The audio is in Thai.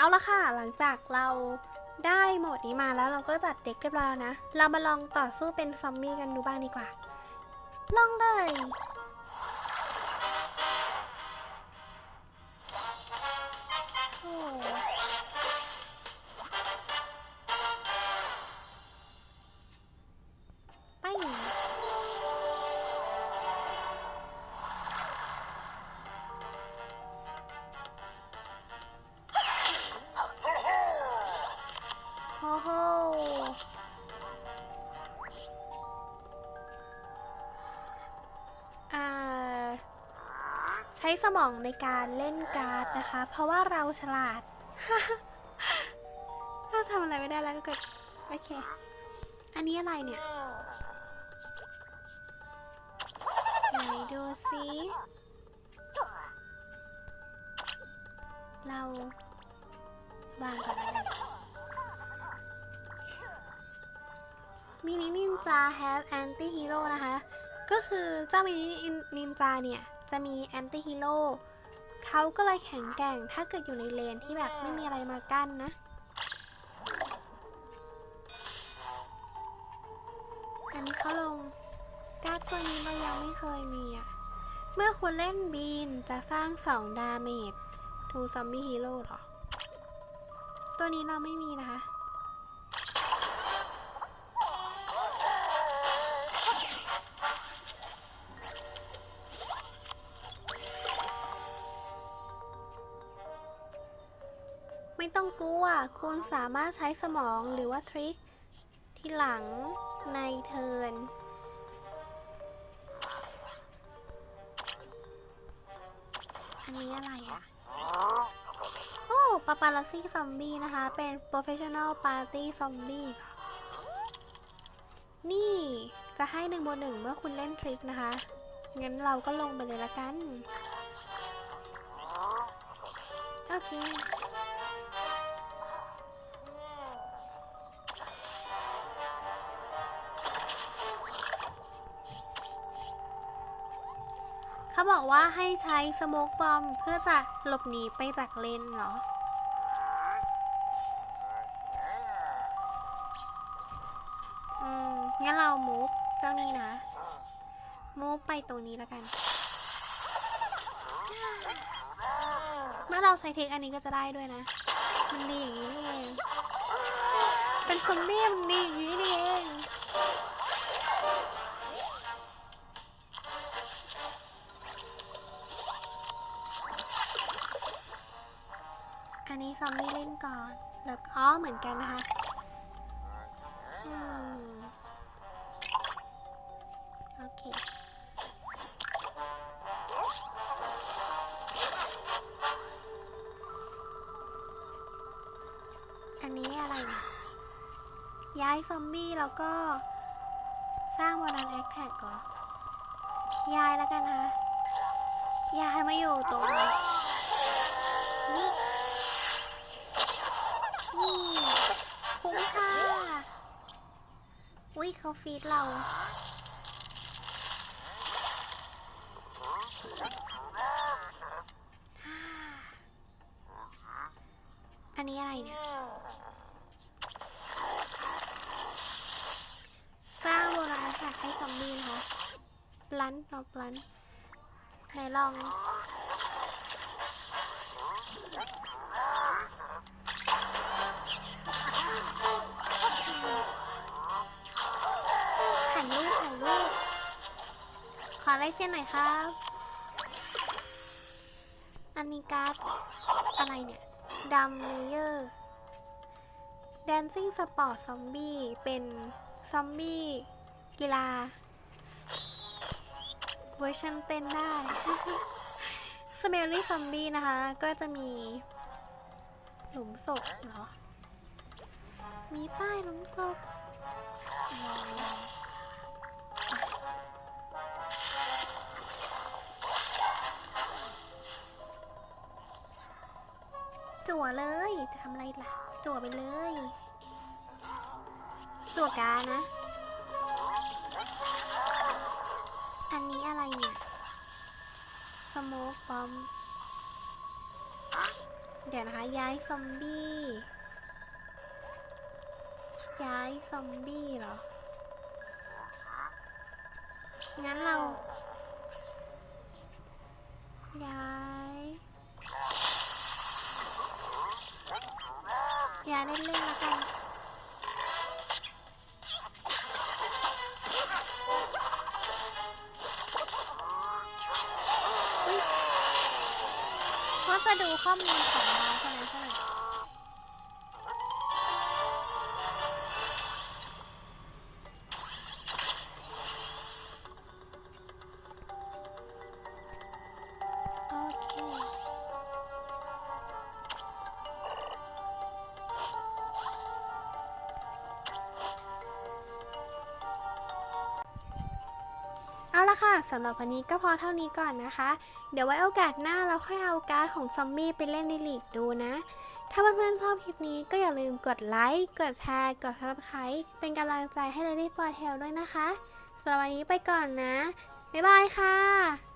เอาละค่ะ หลังจากเราได้โหมดนี้มาแล้วเราก็จัดเด็กเรียบร้อยแล้วนะ เรามาลองต่อสู้เป็นซอมบี้กันดูบ้างดีกว่า ลองเลย ช้สมองในการเล่นการ์ดนะคะ เพราะว่าเราฉลาด ถ้าทำอะไรไม่ได้แล้วก็เกิดโอเค อันนี้อะไรเนี่ยไหนดูสิเราวางก่อนแล้วกันมินินินจา has anti hero นะคะ ก็คือเจ้ามินินินจาเนี่ย จะมีแอนตี้ฮีโร่เขาก็เลยแข็งแกร่งถ้าเกิดอยู่ในเลนที่แบบไม่มีอะไรมากั้นนะอันนี้เขาลงการ์ดตัวนี้เรายังไม่เคยมีอะ เมื่อคุณเล่นบีนจะสร้าง 2 ดาเมจทูซอมบี้ฮีโร่หรอ ตัวนี้เราไม่มีนะคะ ไม่ต้องกลัว คุณสามารถใช้สมองหรือว่าทริคที่หลังในเทิร์นอันนี้อะไรอะโอ้ปาปาลัสซี่ซอมบี้นะคะ เป็น professional party zombie นี่จะให้หนึ่งบนหนึ่งเมื่อคุณเล่นทริคนะคะ งั้นเราก็ลงไปเลยละกัน โอเค เขาบอกว่าให้ใช้สโมกบอมเพื่อจะหลบหนีไปจากเลนเหรอ อืม งั้นเรามูฟเจ้านี่นะ มูฟไปตรงนี้แล้วกัน เมื่อเราใช้เทคอันนี้ก็จะได้ด้วยนะ มันดีอย่างนี้นี่เอง เป็นคนเรียบมันดีอย่างนี้นี่เอง อันนี้ซอมบี้เล่นก่อน แล้วก็อ๋อเหมือนกันนะคะโอเคอันนี้อะไรนี่ยย้ายซอมบี้แล้วก็ สร้างโมนันแอคแท็กเหรอ ย้ายแล้วกันนะย้ายมาอยู่ตรงนี้นี่ คุ้มค่าอุ้ยเขาฟีดเรา อันนี้อะไรเนี่ยสร้างโบราณสถานให้ซอมบี้นะคะลันนอบลันไหนลอง อไลายเส้นหน่อยครับ อันนี้การ์ดอะไรเนี่ยดัมเลเยอร์ Dancing Sport Zombie เป็นซอมบี้กีฬา เวอร์ชันเต้นได้ Smelly Zombie นะคะ ก็จะมี หลุมศพเหรอ มีป้ายหลุมศพ จั่วเลยจะทำอะไรล่ะ จั่วไปเลย จั่วกานะ อันนี้อะไรเนี่ย สโมกบอม เดี๋ยวนะคะ ย้ายซอมบี้ ย้ายซอมบี้เหรอ งั้นเรา ย้าย ย้าเล่นๆแล้วกันวัสดุข้อมูลของ ละค่ะสำหรับวันนี้ก็พอเท่านี้ก่อนนะคะ เดี๋ยวไว้โอกาสหน้าเราค่อยเอาการ์ดของซอมบี้ไปเล่นในลีกดูนะ ถ้าเพื่อนๆชอบคลิปนี้ก็อย่าลืมกดไลค์กดแชร์กด subscribe เป็นกำลังใจให้ Lady for Tale ด้วยนะคะสำหรับวันนี้ไปก่อนนะบ๊ายบายค่ะ